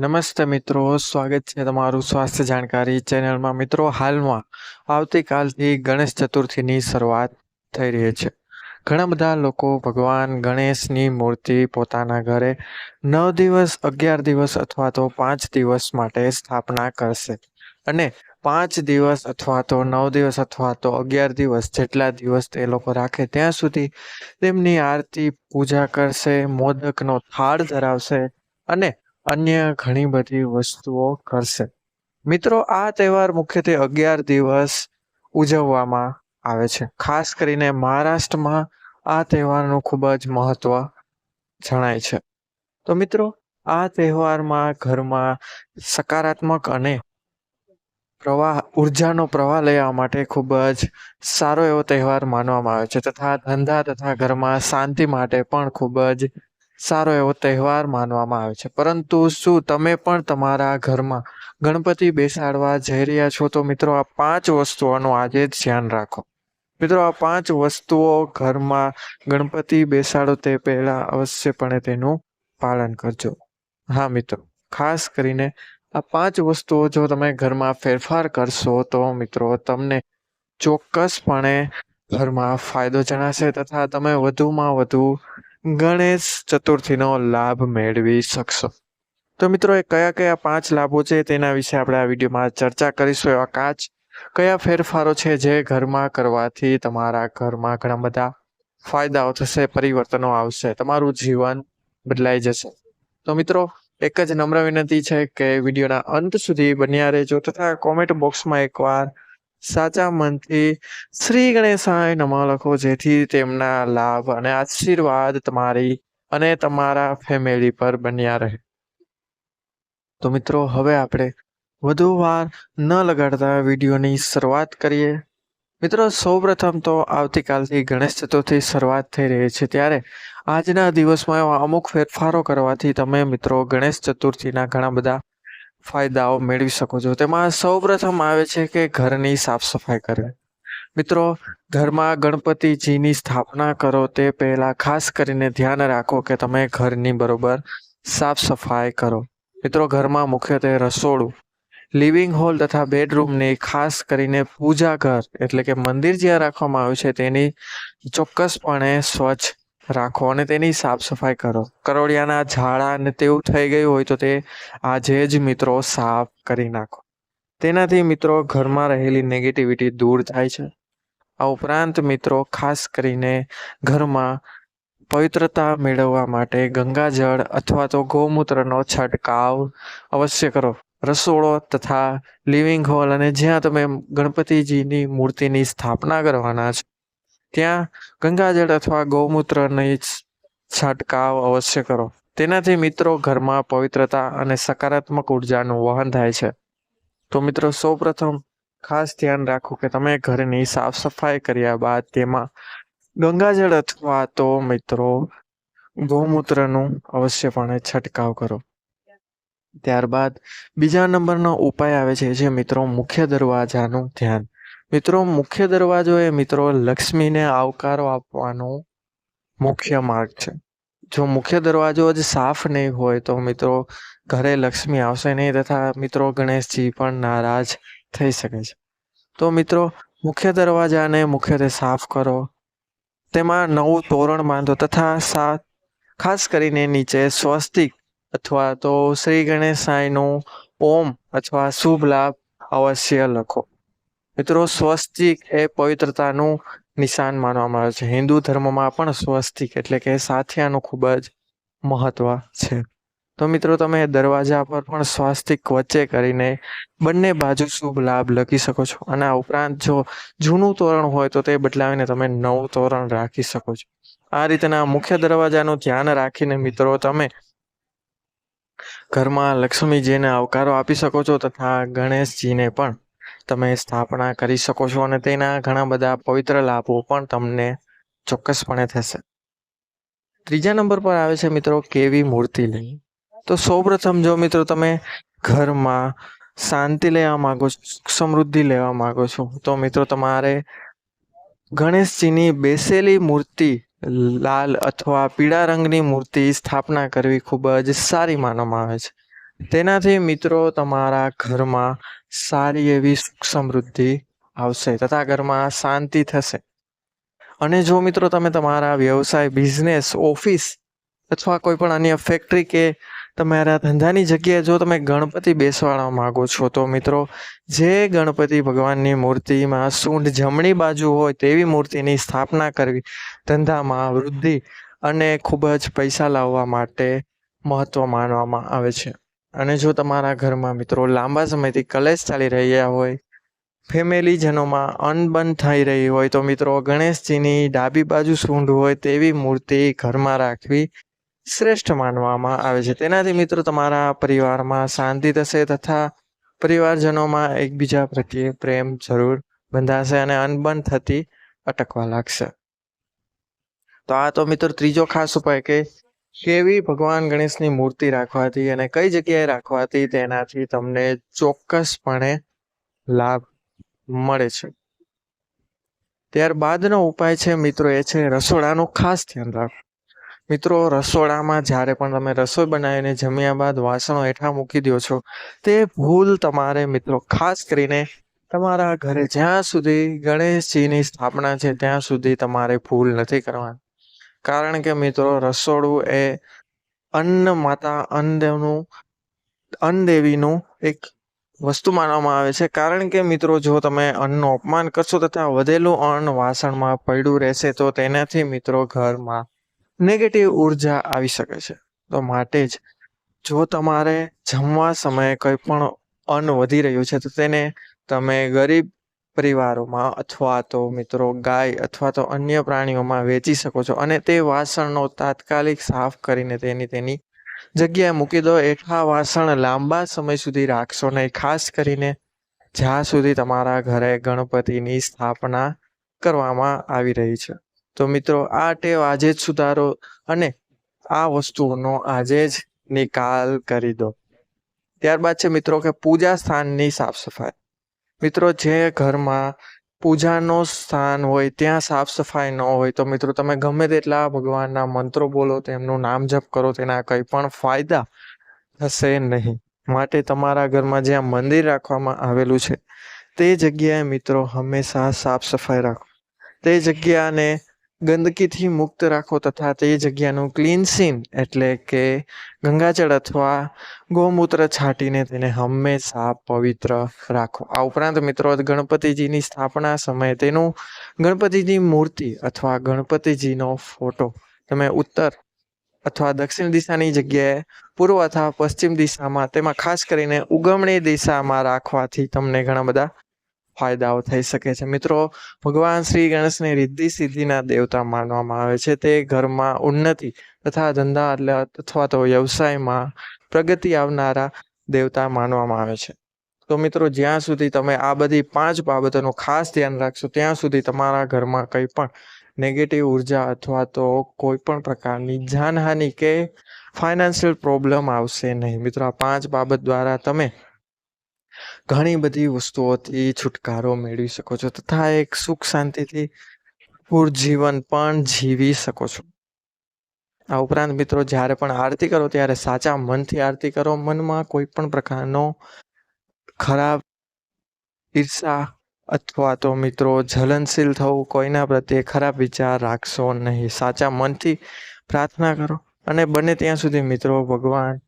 નમસ્તે મિત્રો, સ્વાગત છે તમારું સ્વાસ્થ્ય જાણકારી ચેનલમાં. મિત્રો, હાલમાં આવતીકાલથી ગણેશ ચતુર્થીની શરૂઆત થઈ રહી છે. ઘણા બધા લોકો ભગવાન ગણેશની મૂર્તિ પોતાના ઘરે નવ દિવસ, અગિયાર દિવસ અથવા તો પાંચ દિવસ માટે સ્થાપના કરશે. અને પાંચ દિવસ અથવા તો નવ દિવસ અથવા તો અગિયાર દિવસ જેટલા દિવસ તે લોકો રાખે, ત્યાં સુધી તેમની આરતી પૂજા કરશે, મોદકનો થાળ ધરાવશે અને અન્ય ઘણી બધી વસ્તુઓ કરશે. મિત્રો, આ તહેવાર મુખ્યત્વે અગિયાર દિવસ ઉજવવામાં આવે છે. ખાસ કરીને મહારાષ્ટ્રમાં આ તહેવારનું ખૂબ જ મહત્વ જણાય છે. તો મિત્રો, આ તહેવારમાં ઘરમાં સકારાત્મક અને પ્રવાહ, ઉર્જાનો પ્રવાહ લેવા માટે ખૂબ જ સારો એવો તહેવાર માનવામાં આવે છે. તથા ધંધા તથા ઘરમાં શાંતિ માટે પણ ખૂબ જ સારો એવો તહેવાર માનવામાં આવે છે. પરંતુ શું તમે પણ તમારા ઘરમાં ગણપતિ બેસાડવા જઈ રહ્યા છો? તો મિત્રો, આ પાંચ વસ્તુઓનું આજે ધ્યાન રાખો. મિત્રો, આ પાંચ વસ્તુઓ ઘરમાં ગણપતિ બેસાડો તે પહેલાં અવશ્યપણે તેનું પાલન કરજો. હા, મિત્રો. ખાસ કરીને આ પાંચ વસ્તુઓ જો તમે ઘરમાં ફેરફાર કરશો, તો મિત્રો, તમને ચોક્કસપણે ઘરમાં ફાયદો જણાશે તથા તમે વધુમાં વધુ ગણેશ ચતુર્થીનો લાભ મેળવી શકશો. તો મિત્રો, એ કયા કયા પાંચ લાભો છે તેના વિશે આપણે આ વિડીયોમાં ચર્ચા કરીશું. એવા કાચ કયા ફેરફારો છે જે ઘરમાં કરવાથી તમારા ઘરમાં ઘણા બધા ફાયદાઓ થશે, પરિવર્તનો આવશે, તમારું જીવન બદલાઈ જશે. તો મિત્રો, એક જ નમ્ર વિનંતી છે કે વિડીયોના અંત સુધી બન્યા રહેજો તથા કોમેન્ટ બોક્સમાં એકવાર સાચા મનથી શ્રી ગણેશાય નમઃ લખો. જેથી તેમના લાભ અને આશીર્વાદ તમારી અને તમારા ફેમિલી પર બન્યા રહે. તો મિત્રો, હવે આપણે વધુ વાર ન લગાડતા વિડીયોની શરૂઆત કરીએ. મિત્રો, સૌપ્રથમ તો આવતીકાલથી ગણેશ ચતુર્થી શરૂઆત થઈ રહી છે. ત્યારે આજના દિવસમાં એવા અમુક ફેરફારો કરવાથી તમે મિત્રો ગણેશ ચતુર્થીના ઘણા બધા ફાયદાઓ મેળવી શકો છો. તેમાં સૌપ્રથમ આવે છે કે ઘરની સાફ સફાઈ કરવી મિત્રો, ઘરમાં ગણપતિજીની સ્થાપના કરો તે પહેલાં ખાસ કરીને ધ્યાન રાખો કે તમે ઘરની બરોબર સાફ સફાઈ કરો. મિત્રો, ઘરમાં મુખ્યત્વે રસોડું, લિવિંગ હોલ તથા બેડરૂમની ખાસ કરીને પૂજા ઘર એટલે કે મંદિર જ્યાં રાખવામાં આવ્યું છે તેની ચોક્કસપણે સ્વચ્છ રાખો અને તેની સાફ સફાઈ કરો. કરોળિયાના ઝાડા ને તેવું થઈ ગયું હોય તો તે આજે જ મિત્રો સાફ કરી નાખો. તેનાથી મિત્રો ઘરમાં રહેલી નેગેટિવિટી દૂર થાય છે. આ ઉપરાંત મિત્રો ખાસ કરીને ઘરમાં પવિત્રતા મેળવવા માટે ગંગાજળ અથવા તો ગૌમૂત્રનો છંટકાવ અવશ્ય કરો. રસોડો તથા લિવિંગ હોલ અને જ્યાં તમે ગણપતિજીની મૂર્તિની સ્થાપના કરવાના છે. ત્યાં ગંગાજળ અથવા ગૌમૂત્રની છંટકાવ અવશ્ય કરો. તેનાથી મિત્રો ઘરમાં પવિત્રતા અને સકારાત્મક ઉર્જાનું વહન થાય છે. તો મિત્રો સૌપ્રથમ ખાસ ધ્યાન રાખો કે તમે ઘરની સાફ સફાઈ કર્યા બાદ તેમાં ગંગાજળ અથવા તો મિત્રો ગૌમૂત્રનું અવશ્યપણે છંટકાવ કરો. ત્યારબાદ બીજા નંબરનો ઉપાય આવે છે જે મિત્રો મુખ્ય દરવાજાનું ધ્યાન મિત્રો, મુખ્ય દરવાજો એ, મિત્રો, લક્ષ્મીને આવકારો આપવાનો મુખ્ય માર્ગ છે. જો મુખ્ય દરવાજો જ સાફ નહીં હોય, તો મિત્રો, ઘરે લક્ષ્મી આવશે નહીં તથા મિત્રો ગણેશજી પણ નારાજ થઈ શકે છે. તો મિત્રો, મુખ્ય દરવાજાને મુખ્યત્વે સાફ કરો. તેમાં નવું તોરણ બાંધો તથા સા ખાસ કરીને નીચે સ્વસ્તિક અથવા તો શ્રી ગણેશાયનું ઓમ અથવા શુભ લાભ અવશ્ય લખો. મિત્રો, સ્વસ્તિક એ પવિત્રતાનું નિશાન માનવામાં આવે છે. હિન્દુ ધર્મમાં પણ સ્વસ્તિક એટલે કે સાથિયાનું ખૂબ જ મહત્વ છે. તો મિત્રો, તમે દરવાજા પર પણ સ્વાસ્તિક વચ્ચે કરીને બંને બાજુ શુભ લાભ લખી શકો છો. અને આ ઉપરાંત જો જૂનું તોરણ હોય તો તે બદલાવીને તમે નવું તોરણ રાખી શકો છો. આ રીતના મુખ્ય દરવાજાનું ધ્યાન રાખીને મિત્રો, તમે ઘરમાં લક્ષ્મીજીને આવકારો આપી શકો છો તથા ગણેશજીને પણ તમે સ્થાપના કરી શકો છો અને તેના ઘણા બધા પવિત્ર લાભો પણ તમને ચોક્કસપણે થશે. ત્રીજા નંબર પર આવે છે મિત્રો કેવી મૂર્તિ લઈ? તો સૌપ્રથમ જો મિત્રો તમે ઘરમાં શાંતિ લેવા માગો છો, સમૃદ્ધિ લેવા માગો છો, તો મિત્રો તમારે ગણેશજીની બેસેલી મૂર્તિ, લાલ અથવા પીળા રંગની મૂર્તિ સ્થાપના કરવી ખૂબ જ સારી માનવામાં આવે છે. તેનાથી મિત્રો તમારા ઘરમાં સારી એવી સુખ સમૃદ્ધિ આવશે તથા ઘરમાં શાંતિ થશે. અને જો મિત્રો તમે તમારા વ્યવસાય, બિઝનેસ, ઓફિસ અથવા કોઈ પણ અન્ય ફેક્ટરી કે તમારા ધંધાની જગ્યાએ જો તમે ગણપતિ બેસવાડવા માગો છો, તો મિત્રો જે ગણપતિ ભગવાનની મૂર્તિમાં સૂંઢ જમણી બાજુ હોય તેવી મૂર્તિની સ્થાપના કરવી ધંધામાં વૃદ્ધિ અને ખૂબ જ પૈસા લાવવા માટે મહત્વ માનવામાં આવે છે. અને જો તમારા ઘરમાં મિત્રો લાંબા સમયથી કલેશ ચાલી રહ્યા હોય, ફેમિલીજનોમાં અનબન થઈ રહી હોય, તો મિત્રો ગણેશજીની ડાબી બાજુ સૂંઢ હોય તેવી મૂર્તિ ઘરમાં રાખવી શ્રેષ્ઠ માનવામાં આવે છે. તેનાથી મિત્રો તમારા પરિવારમાં શાંતિ થશે તથા પરિવારજનોમાં એકબીજા પ્રત્યે પ્રેમ જરૂર બંધાશે અને અનબન થતી અટકવા લાગશે. તો આ તો મિત્રો ત્રીજો ખાસ ઉપાય કે કેવી ભગવાન ગણેશની મૂર્તિ રાખવાથી અને કઈ જગ્યાએ રાખવાથી તેનાથી તમને ચોક્કસપણે લાભ મળે છે. ત્યારબાદનો ઉપાય છે મિત્રો એ છે રસોડાનું ખાસ ધ્યાન રાખવું. મિત્રો, રસોડામાં જ્યારે પણ તમે રસોઈ બનાવીને જમ્યા બાદ વાસણો હેઠા મૂકી દો છો, તે ભૂલ તમારે મિત્રો, ખાસ કરીને તમારા ઘરે જ્યાં સુધી ગણેશજીની સ્થાપના છે, ત્યાં સુધી તમારે ભૂલ નથી કરવાની. કારણ કે મિત્રો, રસોડું એ અન્ન માતા અન્નદેવનું અન્નદેવીનું એક વસ્તુ માનવામાં આવે છે. કારણ કે મિત્રો, જો તમે અન્નનું અપમાન કરશો તથા વધેલું અન્ન વાસણમાં પડ્યું રહેશે તો તેનાથી મિત્રો ઘરમાં નેગેટિવ ઊર્જા આવી શકે છે. તો માટે જ જો તમારે જમવા સમયે કંઈ પણ અન્ન વધી રહ્યું છે તો તેને તમે ગરીબ પરિવારોમાં અથવા તો મિત્રો, ગાય અથવા તો અન્ય પ્રાણીઓમાં વેચી શકો છો અને તે વાસણનો તાત્કાલિક સાફ કરીને તેની તેની જગ્યાએ મૂકી દો. એટલા વાસણ લાંબા સમય સુધી રાખશો નહીં. ખાસ કરીને જ્યાં સુધી તમારા ઘરે ગણપતિની સ્થાપના કરવામાં આવી રહી છે. તો મિત્રો, આ ટેવ આજે જ સુધારો અને આ વસ્તુઓનો આજે જ નિકાલ કરી દો. ત્યારબાદ છે મિત્રો કે પૂજા સ્થાનની સાફ સફાઈ. મિત્રો, જે ઘરમાં પૂજાનો સ્થાન હોય, ત્યાં સાફ સફાઈ ન હોય, તો મિત્રો, તમે ગમે તેટલા ભગવાનના મંત્રો બોલો, તેમનું નામ જપ કરો, તેના કંઈ પણ ફાયદા થશે નહીં. માટે તમારા ઘરમાં જ્યાં મંદિર રાખવામાં આવેલું છે, તે જગ્યાએ મિત્રો, હંમેશા સાફ સફાઈ રાખો. તે જગ્યાને ગંદકીથી મુક્ત રાખો તથા તે જગ્યાનું ક્લીન્સિંગ એટલે કે ગંગાજળ અથવા ગૌમૂત્ર છાંટીને તેને હંમેશા પવિત્ર રાખો. આ ઉપરાંત મિત્રો, ગણપતિજીની સ્થાપના સમયે તેનું ગણપતિની મૂર્તિ અથવા ગણપતિજીનો ફોટો તમે ઉત્તર અથવા દક્ષિણ દિશાની જગ્યાએ, પૂર્વ અથવા પશ્ચિમ દિશામાં, તેમાં ખાસ કરીને ઉગમણી દિશામાં રાખવાથી તમને ઘણા બધા ફાયદાઓ થઈ શકે છે. મિત્રો, ભગવાન શ્રી ગણેશને રિદ્ધિ સિદ્ધિના દેવતા માનવામાં આવે છે. તે ઘરમાં ઉન્નતિ તથા ધંધા એટલે અથવા તો વ્યવસાયમાં પ્રગતિ આવનારા દેવતા માનવામાં આવે છે. તો મિત્રો, જ્યાં સુધી તમે આ બધી પાંચ બાબતોનું ખાસ ધ્યાન રાખશો, ત્યાં સુધી તમારા ઘરમાં કંઈ પણ નેગેટિવ ઊર્જા અથવા તો કોઈ પણ પ્રકારની જાનહાનિ કે ફાઇનાન્શિયલ પ્રોબ્લેમ આવશે નહીં. મિત્રો, આ પાંચ બાબત દ્વારા તમે ઘણી બધી વસ્તુઓથી છુટકારો મેળવી શકો છો. તથા એક સુખ શાંતિથી પૂર જીવન પણ જીવી શકો છો. આ ઉપરાંત મિત્રો, જ્યારે પણ આરતી કરો, ત્યારે સાચા મનથી આરતી કરો. મનમાં કોઈ પણ પ્રકારનો ખરાબ ઈર્ષા અથવા તો મિત્રો, જલનશીલ થવું કોઈના પ્રત્યે ખરાબ વિચાર રાખશો નહીં. સાચા મનથી પ્રાર્થના કરો. અને બને ત્યાં સુધી મિત્રો, ભગવાન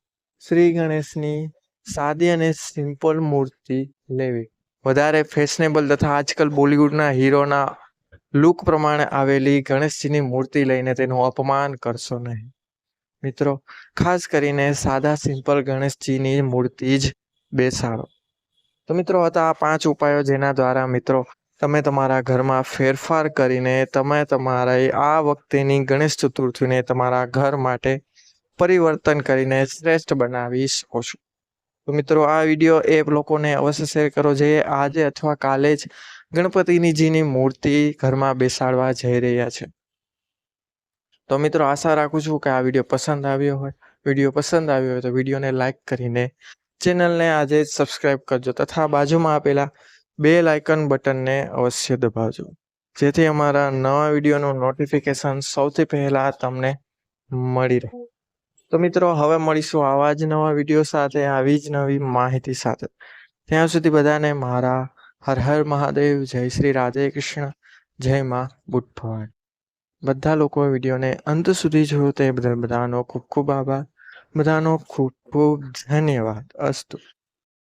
શ્રી ગણેશની સાદી અને સિમ્પલ મૂર્તિ લેવી. વધારે ફેશનેબલ તથા આજકાલ બોલિવૂડના હીરોના લુક પ્રમાણે આવેલી ગણેશજીની મૂર્તિ લઈને તેનું અપમાન કરશો નહીં. મિત્રો, ખાસ કરીને સાદા સિમ્પલ ગણેશજીની મૂર્તિ જ બેસાડો. તો મિત્રો, હતા આ પાંચ ઉપાયો જેના દ્વારા મિત્રો, તમે તમારા ઘરમાં ફેરફાર કરીને તમે તમારા આ વખતેની ગણેશ ચતુર્થીને તમારા ઘર માટે પરિવર્તન કરીને શ્રેષ્ઠ બનાવી શકો છો. તો મિત્રો, આ વીડિયો એ લોકોને અવશ્ય શેર કરો. જે આજે અથવા કાલે જ ગણપતિનીજીની મૂર્તિ ઘરમાં બેસાડવા જઈ રહ્યા છે. તો મિત્રો, આશા રાખું છું કે આ વીડિયો પસંદ આવ્યો હોય. વીડિયો પસંદ આવ્યો હોય તો વિડીયોને લાઇક કરીને ચેનલને આજે જ સબસ્ક્રાઇબ કરજો તથા બાજુમાં આપેલા બે લાઇકન બટનને અવશ્ય દબાવજો. જેથી અમારા નવા વિડીયોનું નોટિફિકેશન સૌથી પહેલાં તમને મળી રહે. તો મિત્રો, હવે મળીશું આવા જ નવા વીડિયો સાથે, આવી જ નવી માહિતી સાથે. ત્યાં સુધી બધાને મારા હર હર મહાદેવ, જય શ્રી રાધે કૃષ્ણ, જય માં ભવાન બધા લોકો વિડીયોને અંત સુધી જોયો તે બદલ બધાનો ખૂબ ખૂબ આભાર. બધાનો ખૂબ ખૂબ ધન્યવાદ. અસ્તુ.